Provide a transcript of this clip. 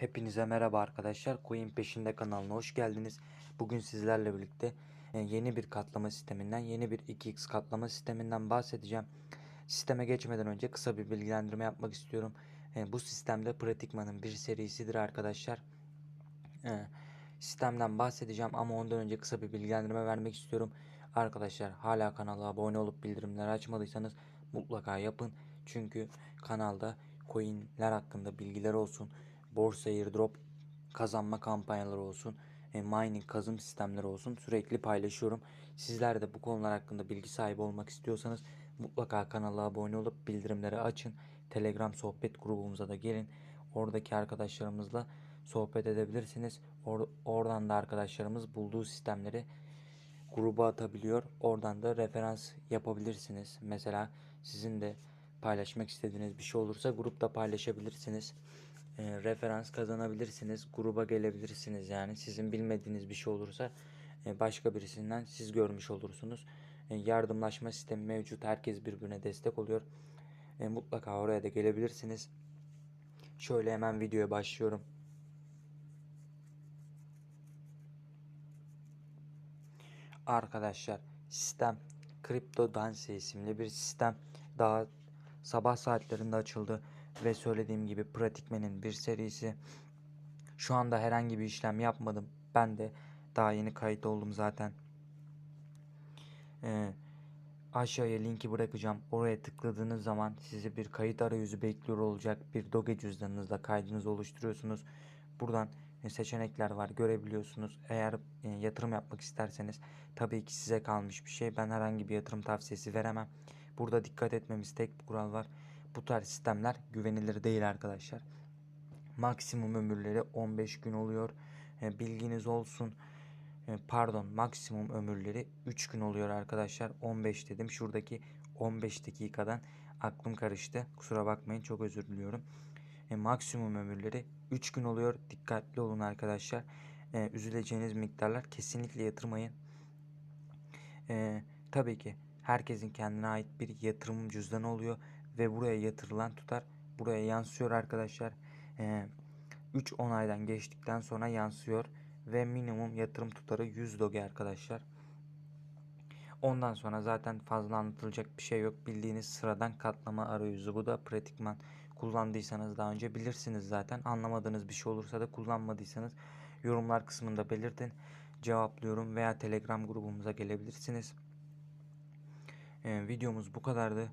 Hepinize merhaba arkadaşlar. Coin Peşinde kanalına hoş geldiniz. Bugün sizlerle birlikte e, yeni bir katlama sisteminden, yeni bir 2x katlama sisteminden bahsedeceğim. Sisteme geçmeden önce kısa bir bilgilendirme yapmak istiyorum. E, Bu sistemde Pratikman'ın bir serisidir arkadaşlar. E, Sistemden bahsedeceğim ama ondan önce kısa bir bilgilendirme vermek istiyorum. Arkadaşlar hala kanala abone olup bildirimleri açmadıysanız mutlaka yapın. Çünkü kanalda coinler hakkında bilgiler olsun, borsa airdrop kazanma kampanyaları olsun, e, mining kazım sistemleri olsun sürekli paylaşıyorum. Sizler de bu konular hakkında bilgi sahibi olmak istiyorsanız mutlaka kanala abone olup bildirimleri açın. Telegram sohbet grubumuza da gelin. Oradaki arkadaşlarımızla sohbet edebilirsiniz. Or- oradan da arkadaşlarımız bulduğu sistemleri gruba atabiliyor. Oradan da referans yapabilirsiniz. Mesela sizin de paylaşmak istediğiniz bir şey olursa grupta paylaşabilirsiniz. E, referans kazanabilirsiniz. Gruba gelebilirsiniz. Yani sizin bilmediğiniz bir şey olursa e, başka birisinden siz görmüş olursunuz. E, yardımlaşma sistemi mevcut. Herkes birbirine destek oluyor. E, mutlaka oraya da gelebilirsiniz. Şöyle hemen videoya başlıyorum. Arkadaşlar sistem Crypto Dance isimli bir sistem daha sabah saatlerinde açıldı ve söylediğim gibi Pratikmen'in bir serisi. Şu anda herhangi bir işlem yapmadım. Ben de daha yeni kayıt oldum zaten. Ee, aşağıya linki bırakacağım. Oraya tıkladığınız zaman sizi bir kayıt arayüzü bekliyor olacak. Bir Doge cüzdanınızla kaydınızı oluşturuyorsunuz. Buradan e, seçenekler var görebiliyorsunuz. Eğer e, yatırım yapmak isterseniz tabii ki size kalmış bir şey. Ben herhangi bir yatırım tavsiyesi veremem. Burada dikkat etmemiz tek bir kural var. Bu tarz sistemler güvenilir değil arkadaşlar. Maksimum ömürleri 15 gün oluyor. E, Bilginiz olsun. E, Pardon maksimum ömürleri 3 gün oluyor arkadaşlar. 15 dedim. Şuradaki 15 dakikadan aklım karıştı. Kusura bakmayın çok özür diliyorum. E, maksimum ömürleri 3 gün oluyor. Dikkatli olun arkadaşlar. Üzüleceğiniz miktarlar kesinlikle yatırmayın. Tabii ki herkesin kendine ait bir yatırım cüzdanı oluyor ve buraya yatırılan tutar buraya yansıyor arkadaşlar. 3 onaydan geçtikten sonra yansıyor ve minimum yatırım tutarı 100 doge arkadaşlar. Ondan sonra zaten fazla anlatılacak bir şey yok. Bildiğiniz sıradan katlama arayüzü bu da pratikman kullandıysanız daha önce bilirsiniz zaten. Anlamadığınız bir şey olursa da kullanmadıysanız yorumlar kısmında belirtin. Cevaplıyorum veya Telegram grubumuza gelebilirsiniz. Ee, videomuz bu kadardı.